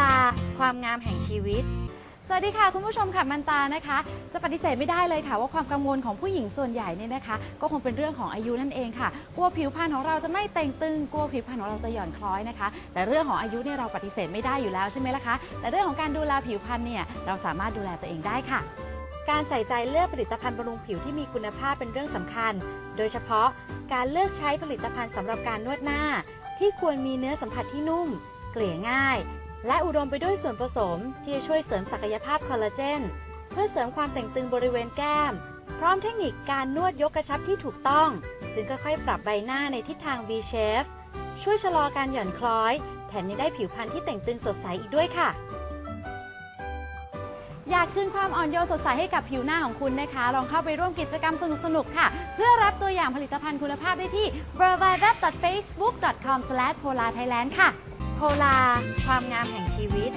ลา ความงามแห่งชีวิต สวัสดีค่ะ คุณผู้ชมค่ะมันตานะคะ จะปฏิเสธไม่ได้เลยค่ะ ว่าความกังวลของผู้หญิงส่วนใหญ่เนี่ยนะคะ ก็คงเป็นเรื่องของอายุนั่นเองค่ะกลัวผิวพรรณของเราจะไม่เต่งตึงกลัวผิวพรรณของเราจะหย่อนคล้อยนะคะ แต่เรื่องของอายุเนี่ยเราปฏิเสธไม่ได้อยู่แล้วใช่ไหมล่ะคะแต่เรื่องของการดูแลผิวพรรณเนี่ยเราสามารถดูแลตัวเองได้ค่ะ การใส่ใจเลือกผลิตภัณฑ์บำรุงผิวที่มีคุณภาพเป็นเรื่องสำคัญ โดยเฉพาะการเลือกใช้ผลิตภัณฑ์สำหรับการนวดหน้า ที่ควรมีเนื้อสัมผัสที่นุ่ม เกลี่ยง่าย และอุดมไปด้วยส่วนผสมที่จะช่วยเสริมศักยภาพคอลลาเจน เพื่อเสริมความแต่งตึงบริเวณแก้ม พร้อมเทคนิคการนวดยกกระชับที่ถูกต้อง จึงค่อยๆ ปรับใบหน้าในทิศทาง V shape ช่วยชะลอการหย่อนคล้อย แถมยังได้ผิวพรรณที่แต่งตึงสดใสอีกด้วยค่ะ อยากคืนความอ่อนโยนสดใสให้กับผิวหน้าของคุณนะคะ ลองเข้าไปร่วมกิจกรรมสนุกๆค่ะ เพื่อรับตัวอย่างผลิตภัณฑ์คุณภาพได้ที่ b r a v a d a f a c e b o o k c o m p o l a r t h a i l a n d ค่ะ พลา ความงามแห่งชีวิต